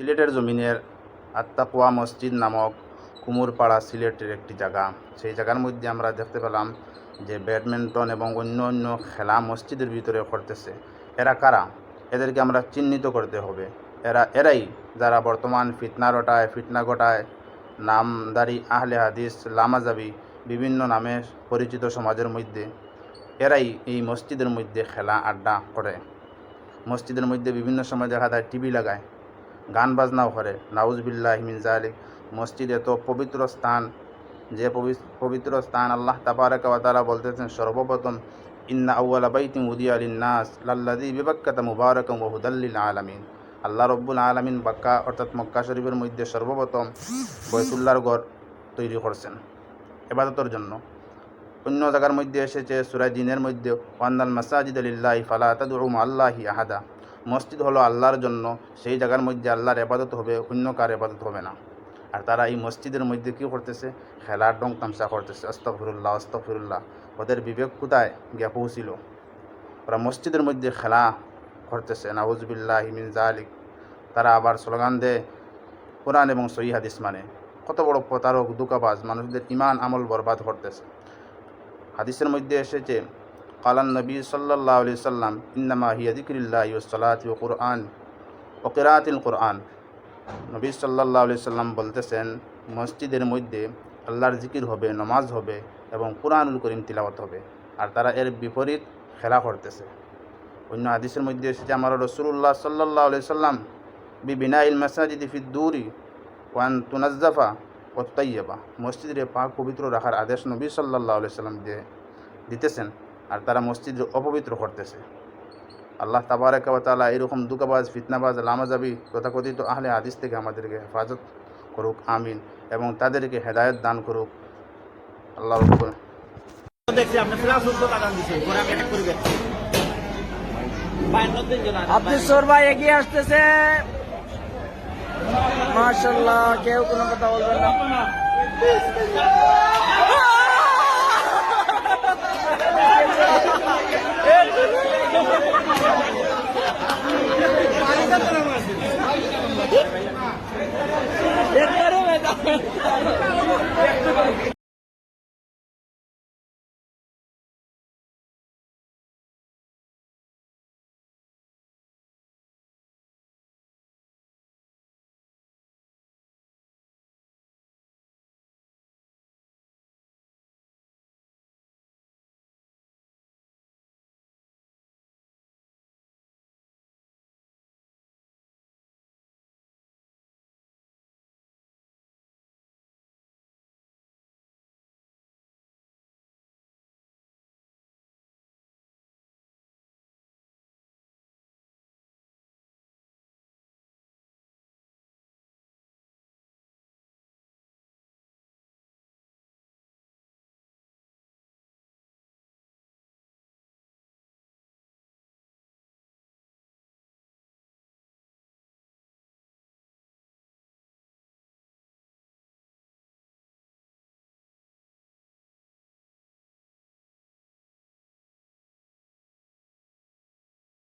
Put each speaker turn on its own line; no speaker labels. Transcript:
সিলেটের জমিনের আত্মাকুয়া মসজিদ নামক কুমুরপাড়া সিলেটের একটি জায়গা। সেই জায়গার মধ্যে আমরা দেখতে পেলাম যে ব্যাডমিন্টন এবং অন্য অন্য খেলা মসজিদের ভিতরে করতেছে এরা কারা? এদেরকে আমরা চিহ্নিত করতে হবে। এরা, এরাই যারা বর্তমান ফিতনা রটায়, ফিতনা ঘটায়, নামদারি আহলে হাদিস, লামাজাবি, বিভিন্ন নামে পরিচিত সমাজের মধ্যে। এরাই এই মসজিদের মধ্যে খেলা আড্ডা করে। মসজিদের মধ্যে বিভিন্ন সময় দেখা যায় টিভি লাগায়। গান বাজনাও করে। নাউজবিল্লাহ মিন জালিক মসজিদ এত পবিত্র স্থান। যে পবি- পবিত্র স্থান আল্লাহ তাবারাক তাআলা বলতেছেন, সর্বপ্রথম, ইন্না আউয়ালা বাইতিন উদিয়া লিন-নাস লাল্লাযী বিবাক্কাতা মুবারাকান ওয়া হুদাল লিল আলামিন আল্লাহ রব্বুল আলামিন বাক্কা, অর্থাৎ মক্কা শরীফের মধ্যে সর্বপ্রথম বৈতুল্লাহর ঘর তৈরি করছেন। এবাদতর জন্য। অন্য জায়গার মধ্যে এসেছে সুরাজিনের মধ্যে ওয়ান্দাল মাসাজিদ আলিল্লাহি ফালা তাদউ আল্লাহি আহাদা। মসজিদ হলো আল্লাহর জন্য, সেই জায়গার মধ্যে আল্লাহর এবাদত হবে, অন্য কার এবাদত হবে না। আর তারা এই মসজিদের মধ্যে কী করতেছে? খেলার ডং তামসা করতেছে। আস্তফিরুল্লাহ আস্তফিরুল্লাহ ওদের বিবেক কোথায় গিয়া পৌঁছিল। ওরা মসজিদের মধ্যে খেলা করতেছে। নাউজবিল্লাহ হিমিন জালিক তারা আবার স্লোগান দেয়, কোরআন এবং সহি হাদিস মানে। কত বড় প্রতারক, দুকাবাজ, মানুষদের ইমান আমল বরবাদ করতেছে। হাদিসের মধ্যে এসেছে কালান নবী সাল্লাহ আলি সাল্লাম ইন্নামা হিয়া সালাত কোরআন ও কেরাতিল কোরআন নবী সাল্লাহ আলি সাল্লাম বলতেছেন, মসজিদের মধ্যে আল্লাহর জিকির হবে, নমাজ হবে এবং কোরআনুল করিম তিলাওয়াত হবে, আর তারা এর বিপরীত খেলা করতেছে। অন্য হাদিসের মধ্যে এসেছে আমার রসুল্লাহ সাল্লাহ আলি সাল্লাম, বি বিনা বিনাইল মাসাজিদ ফিদ্দুরি ওয়ান তুনাজ্জাফা ও তৈয়বা মসজিদে পাক পবিত্র রাখার আদেশ নবী সাল্লাহ আলি সাল্লাম দিয়ে দিতেছেন। আর তারা মসজিদ অপবিত্র করতেছে। আল্লাহ তাবারাক ওয়া এরকম দুকাবাজ ফিতনাবাজ লামাজাবি তথাকথিত আহলে হাদিস থেকে আমাদেরকে হেফাজত করুক আমিন এবং তাদেরকে হেদায়ত দান করুক। আল্লাহ
আব্দুসর ভাই এগিয়ে আসতেছে। মাশাল্লাহ কেউ কোনো কথা বলবেন না। Ekarım ben.